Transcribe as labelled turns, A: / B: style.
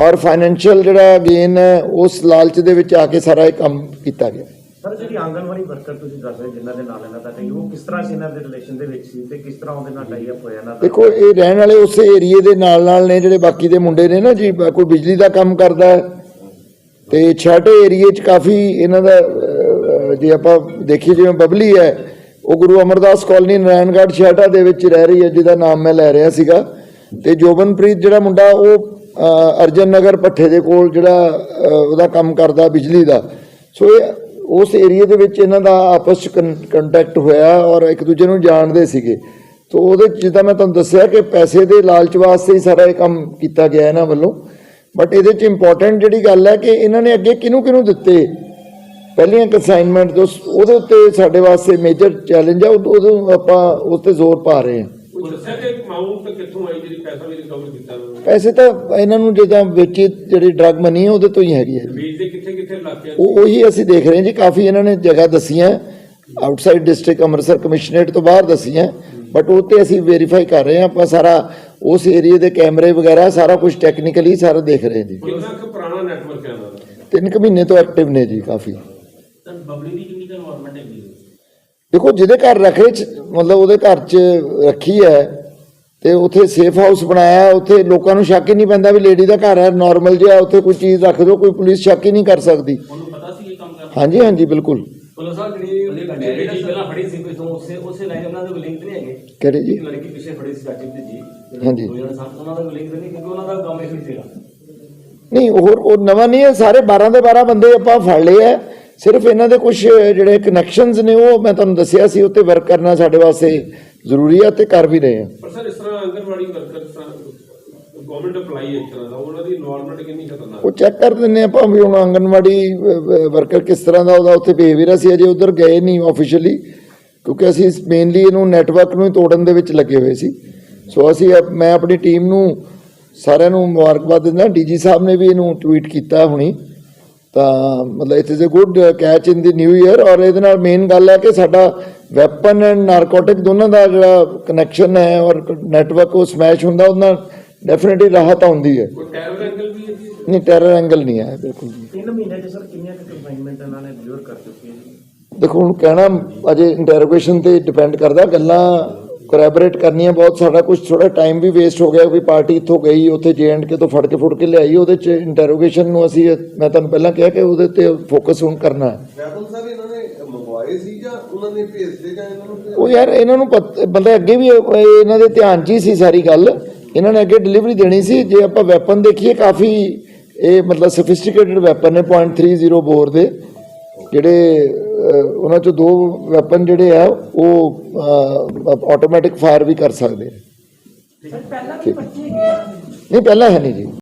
A: ਔਰ ਫਾਈਨੈਂਸ਼ੀਅਲ ਜਿਹੜਾ ਗੇਨ ਹੈ ਉਸ ਲਾਲਚ ਦੇ ਵਿੱਚ ਆ ਕੇ ਸਾਰਾ ਇਹ ਕੰਮ ਕੀਤਾ ਗਿਆ।
B: ਸਰ ਜਿਹੜੀ ਆਂਗਨਵਾੜੀ ਵਰਕਰ ਤੁਸੀਂ ਦੱਸ ਰਹੇ ਜਿਨ੍ਹਾਂ ਦੇ ਨਾਲ ਇਹਨਾਂ ਦਾ ਟਾਈ ਉਹ ਕਿਸ ਤਰ੍ਹਾਂ ਸੀ ਇਹਨਾਂ ਦੇ ਰਿਲੇਸ਼ਨ ਦੇ ਵਿੱਚ ਸੀ ਤੇ ਕਿਸ ਤਰ੍ਹਾਂ ਉਹਦੇ ਨਾਲ ਟਾਈ ਅਪ ਹੋਇਆ ਇਹਨਾਂ ਦਾ?
A: ਦੇਖੋ ਇਹ ਰਹਿਣ ਵਾਲੇ ਉਸੇ ਏਰੀਏ ਦੇ ਨਾਲ ਨਾਲ ਨੇ ਜਿਹੜੇ ਬਾਕੀ ਦੇ ਮੁੰਡੇ ਨੇ ਨਾ ਜੀ ਕੋਈ ਬਿਜਲੀ ਦਾ ਕੰਮ ਕਰਦਾ ਹੈ। ਤੇ ਛਾਟੇ ਏਰੀਏ 'ਚ ਕਾਫੀ ਇਹਨਾਂ ਦਾ ਜੇ ਆਪਾਂ ਦੇਖੀਏ ਜਿਵੇਂ ਬਬਲੀ ਹੈ ਉਹ ਗੁਰੂ ਅਮਰਦਾਸ ਕਾਲਨੀ ਨਾਰਾਇਣਗੜ੍ਹ ਛਾਟਾ ਦੇ ਵਿੱਚ ਰਹਿ ਰਹੀ ਹੈ ਜਿਹਦਾ ਨਾਮ ਮੈਂ ਲੈ ਰਿਹਾ ਸੀਗਾ। ਤੇ ਜੋਬਨਪ੍ਰੀਤ ਜਿਹੜਾ ਮੁੰਡਾ ਉਹ ਅਰਜਨ ਨਗਰ ਪੱਠੇ ਦੇ ਕੋਲ ਜਿਹੜਾ ਉਹਦਾ ਕੰਮ ਕਰਦਾ ਬਿਜਲੀ ਦਾ। ਸੋ ਇਹ ਉਸ ਏਰੀਏ ਦੇ ਵਿੱਚ ਇਹਨਾਂ ਦਾ ਆਪਸ ਚ ਕੰਟੈਕਟ ਹੋਇਆ ਔਰ ਇੱਕ ਦੂਜੇ ਨੂੰ ਜਾਣਦੇ ਸੀਗੇ। ਤੋ ਉਹਦੇ 'ਚ ਜਿੱਦਾਂ ਮੈਂ ਤੁਹਾਨੂੰ ਦੱਸਿਆ ਕਿ ਪੈਸੇ ਦੇ ਲਾਲਚ ਵਾਸਤੇ ਹੀ ਸਾਰਾ ਇਹ ਕੰਮ ਕੀਤਾ ਗਿਆ ਇਹਨਾਂ ਵੱਲੋਂ। ਬਟ ਇਹਦੇ ਚ ਇੰਪੋਰਟੈਂਟ ਜਿਹੜੀ ਗੱਲ ਹੈ ਕਿ ਇਹਨਾਂ ਨੇ ਅੱਗੇ ਕਿਹਨੂੰ ਕਿਹਨੂੰ ਦਿੱਤੇ? ਪਹਿਲੀਆਂ ਅਸਾਈਨਮੈਂਟ ਤੋਂ ਉਹਦੇ ਉੱਤੇ ਸਾਡੇ ਵਾਸਤੇ ਮੇਜਰ ਚੈਲੰਜ ਆ, ਉਦੋਂ ਉਦੋਂ ਆਪਾਂ ਉਸ ਤੇ ਜ਼ੋਰ ਪਾ ਰਹੇ ਹਾਂ।
C: ਉਹ ਦੱਸਿਆ ਕਿ ਅਮਾਉਂਟ ਕਿੱਥੋਂ ਆਈ ਜਿਹੜੀ ਪੈਸਾ ਵੀ ਰਿਕਵਰ ਕੀਤਾ? ਉਹਨਾਂ ਨੇ
A: ਪੈਸੇ ਤਾਂ ਇਹਨਾਂ ਨੂੰ ਜਿੱਦਾਂ ਵੇਚੀ ਜਿਹੜੀ ਡਰਗ ਮਨੀ ਹੈ ਉਹਦੇ ਤੋਂ ਹੀ ਹੈਗੀ ਹੈ ਜੀ।
C: ਵੇਚਦੇ ਕਿੱਥੇ ਕਿੱਥੇ ਇਲਾਕੇ
A: ਉਹ ਉਹੀ ਅਸੀਂ ਦੇਖ ਰਹੇ ਹਾਂ ਜੀ ਕਾਫੀ ਇਹਨਾਂ ਨੇ ਜਗ੍ਹਾ ਦਸੀਆਂ। ਆਊਟਸਾਈਡ ਡਿਸਟ੍ਰਿਕਟ ਅੰਮ੍ਰਿਤਸਰ ਕਮਿਸ਼ਨਰੇਟ ਤੋਂ ਬਾਹਰ ਦਸੀਆਂ। ਬਟ ਉਹ ਤੇ ਅਸੀਂ ਵੈਰੀਫਾਈ ਕਰ ਰਹੇ ਹਾਂ ਆਪਾਂ ਸਾਰਾ ਉਸ ਏਰੀਆ ਦੇ ਕੈਮਰੇ ਵਗੈਰਾ ਸਾਰਾ ਕੁਝ ਟੈਕਨੀਕਲੀ ਸਾਰਾ ਦੇਖ ਰਹੇ ਹਾਂ ਜੀ।
C: ਕਿੰਨਾ ਕੁ ਪੁਰਾਣਾ ਨੈਟਵਰਕ ਹੈ ਉਹਨਾਂ ਦਾ?
A: ਤਿੰਨ ਕੁ ਮਹੀਨੇ ਤੋਂ ਐਕਟਿਵ ਨੇ ਜੀ ਕਾਫੀ।
D: ਤਾਂ ਬਬਲੀ ਦੀ ਕਿੰਨੀ ਕੁ ਇਨਵੋਲਵਮੈਂਟ ਹੈਗੀ
A: ਦੇਖੋ ਜਿਹਦੇ ਘਰ ਰੱਖੇ ਚ ਮਤਲਬ ਉਹਦੇ ਘਰ 'ਚ ਰੱਖੀ ਹੈ ਤੇ ਉੱਥੇ ਸੇਫ ਹਾਊਸ ਬਣਾਇਆ ਹੈ, ਉੱਥੇ ਲੋਕਾਂ ਨੂੰ ਸ਼ੱਕ ਹੀ ਨਹੀਂ ਪੈਂਦਾ ਵੀ ਲੇਡੀ ਦਾ ਘਰ ਹੈ ਨਾਰਮਲ ਜਿਹਾ ਉੱਥੇ ਕੋਈ ਚੀਜ਼ ਰੱਖ ਦਿਓ ਕੋਈ ਪੁਲਿਸ ਸ਼ੱਕ ਹੀ ਨਹੀਂ ਕਰ ਸਕਦੀ।
D: ਉਹਨੂੰ ਪਤਾ ਸੀ ਇਹ ਕੰਮ ਕਰਨਾ?
A: ਹਾਂਜੀ ਹਾਂਜੀ ਬਿਲਕੁਲ।
E: ਪੁਲਿਸ ਸਾਹਿਬ ਜਿਹੜੀ ਲੜਕੀ ਪਹਿਲਾਂ ਫੜੀ ਸੀ ਕੋਈ ਤੋਂ ਉਸੇ ਉਸੇ ਲਾਈਨ ਉਹਨਾਂ ਦੇ ਲਿੰਕ ਨਹੀਂ ਹੈਗੇ?
A: ਕਰੇ ਜੀ?
E: ਇੱਕ ਲੜਕੀ ਪਿੱਛੇ ਫੜੀ ਸੀ ਚਾਚੀ ਤੇ ਜੀ
A: ਹਾਂਜੀ।
E: ਦੋ ਜਣੇ ਸਾਥ ਉਹਨਾਂ ਦਾ ਲਿੰਕ ਨਹੀਂ ਕਿਉਂਕਿ ਉਹਨਾਂ ਦਾ ਕੰਮ ਇਹ ਸੀਗਾ।
A: ਨਹੀਂ ਹੋਰ ਉਹ ਨਵਾਂ ਨਹੀਂ ਹੈ ਸਾਰੇ 12 ਦੇ 12 ਬੰਦੇ ਆਪਾਂ ਫੜ ਲਏ ਆ ਸਿਰਫ ਇਹਨਾਂ ਦੇ ਕੁਝ ਜਿਹੜੇ ਕਨੈਕਸ਼ਨਸ ਨੇ ਉਹ ਮੈਂ ਤੁਹਾਨੂੰ ਦੱਸਿਆ ਸੀ ਉੱਤੇ ਵਰਕ ਕਰਨਾ ਸਾਡੇ ਵਾਸਤੇ ਜ਼ਰੂਰੀ ਹੈ ਤੇ ਕਰ ਵੀ ਰਹੇ ਆ।
C: ਪਰ ਸਰ ਇਸ ਤਰ੍ਹਾਂ ਆਂਗਨਵਾੜੀ ਵਰਕਰ ਇਸ ਤਰ੍ਹਾਂ ਗਵਰਨਮੈਂਟ ਅਪਲਾਈ ਇੱਕ ਤਰ੍ਹਾਂ ਦਾ ਉਹਨਾਂ ਦੀ ਇਨਵੋਲਵਮੈਂਟ ਕਿੰਨੀ ਖਤਰਨਾਕ
A: ਉਹ ਚੈੱਕ ਕਰ ਦਿੰਦੇ ਆਪਾਂ ਵੀ ਹੁਣ ਆਂਗਨਵਾੜੀ ਵਰਕਰ ਕਿਸ ਤਰ੍ਹਾਂ ਦਾ ਉਹਦਾ ਉੱਥੇ ਬਿਹੇਵੀਅਰ ਅਸੀਂ ਅਜੇ ਉਧਰ ਗਏ ਨਹੀਂ ਆਫੀਸ਼ੀਅਲੀ ਕਿਉਂਕਿ ਅਸੀਂ ਮੇਨਲੀ ਇਹਨੂੰ ਨੈਟਵਰਕ ਨੂੰ ਹੀ ਤੋੜਨ ਦੇ ਵਿੱਚ ਲੱਗੇ ਹੋਏ ਸੀ। ਸੋ ਅਸੀਂ ਮੈਂ ਆਪਣੀ ਟੀਮ ਨੂੰ ਸਾਰਿਆਂ ਨੂੰ ਮੁਬਾਰਕਬਾਦ ਦਿੰਦਾ ਡੀਜੀ ਸਾਹਿਬ ਨੇ ਵੀ ਇਹਨੂੰ ਟਵੀਟ ਕੀਤਾ ਹੁਣੀ। ਤਾਂ ਮਤਲਬ it is a good catch in the new year ਔਰ ਇਹਦੇ ਨਾਲ ਮੇਨ ਗੱਲ ਹੈ ਕਿ ਸਾਡਾ ਵੈਪਨ ਐਂਡ ਨਾਰਕੋਟਿਕ ਦੋਨਾਂ ਦਾ ਜਿਹੜਾ ਕਨੈਕਸ਼ਨ ਹੈ ਔਰ ਨੈਟਵਰਕ ਉਹ ਸਮੈਸ਼ ਹੁੰਦਾ ਉਹਦੇ ਨਾਲ ਡੈਫੀਨਿਟਲੀ ਰਾਹਤ ਆਉਂਦੀ ਹੈ।
C: ਕੋਈ ਟੈਰਰ ਐਂਗਲ ਵੀ ਹੈ? ਜੀ
A: ਨਹੀਂ ਟੈਰਰ ਐਂਗਲ ਨਹੀਂ ਹੈ ਬਿਲਕੁਲ ਵੀ।
B: ਤਿੰਨ ਮਹੀਨੇ ਚ ਸਰ ਕਿੰਨੀਆਂ ਕੁ ਕਨਫਾਈਨਮੈਂਟ ਇਹਨਾਂ ਨੇ ਡਿਲੀਵਰ ਕਰ ਚੁੱਕੇ ਜੀ?
A: ਦੇਖੋ ਹੁਣ ਕਹਿਣਾ ਅਜੇ ਇੰਟਰੋਗੇਸ਼ਨ ਤੇ ਡਿਪੈਂਡ ਕਰਦਾ ਗੱਲਾਂ ਕੋਰੈਬੋਰੇਟ ਕਰਨੀਆਂ ਬਹੁਤ ਸਾਡਾ ਕੁਝ ਥੋੜਾ ਟਾਈਮ ਵੀ ਵੇਸਟ ਹੋ ਗਿਆ ਵੀ ਪਾਰਟੀ ਇੱਥੋਂ ਗਈ ਉੱਥੇ ਕੇ ਤੋਂ ਫੜ ਕੇ ਫੁੜ ਕੇ ਲਿਆਈ ਉਹਦੇ ਚ ਇੰਟਰੋਗੇਸ਼ਨ ਨੂੰ ਅਸੀਂ ਮੈਂ ਤੁਹਾਨੂੰ ਪਹਿਲਾਂ ਕਿਹਾ ਕਿ ਉਹਦੇ ਤੇ ਫੋਕਸ ਹੁਣ ਕਰਨਾ ਹੈ।
F: ਵੈਪਨ ਸਰ ਇਹਨਾਂ ਨੇ ਮੰਗਵਾਏ ਸੀ ਜਾਂ ਉਹਨਾਂ ਨੇ ਭੇਜਦੇ ਜਾਂ ਇਹਨਾਂ ਨੂੰ
A: ਉਹ ਯਾਰ ਇਹਨਾਂ ਨੂੰ ਮਤਲਬ ਅੱਗੇ ਵੀ ਇਹ- ਇਹ ਇਹਨਾਂ ਦੇ ਧਿਆਨ 'ਚ ਹੀ ਸੀ ਸਾਰੀ ਗੱਲ। ਇਹਨਾਂ ਨੇ ਅੱਗੇ ਡਿਲੀਵਰੀ ਦੇਣੀ ਸੀ। ਜੇ ਆਪਾਂ ਵੈਪਨ ਦੇਖੀਏ ਕਾਫੀ ਇਹ ਮਤਲਬ ਸਫਿਸਟੀਕੇਟਡ ਵੈਪਨ ਨੇ .30 ਬੋਰ ਦੇ ਜਿਹੜੇ ਉਹਨਾਂ ਚੋਂ ਦੋ ਵੈਪਨ ਜਿਹੜੇ ਆ ਉਹ ਆਟੋਮੈਟਿਕ ਫਾਇਰ ਵੀ ਕਰ ਸਕਦੇ ਆ। ਨਹੀਂ ਪਹਿਲਾਂ ਹੈ ਨਹੀਂ ਜੀ।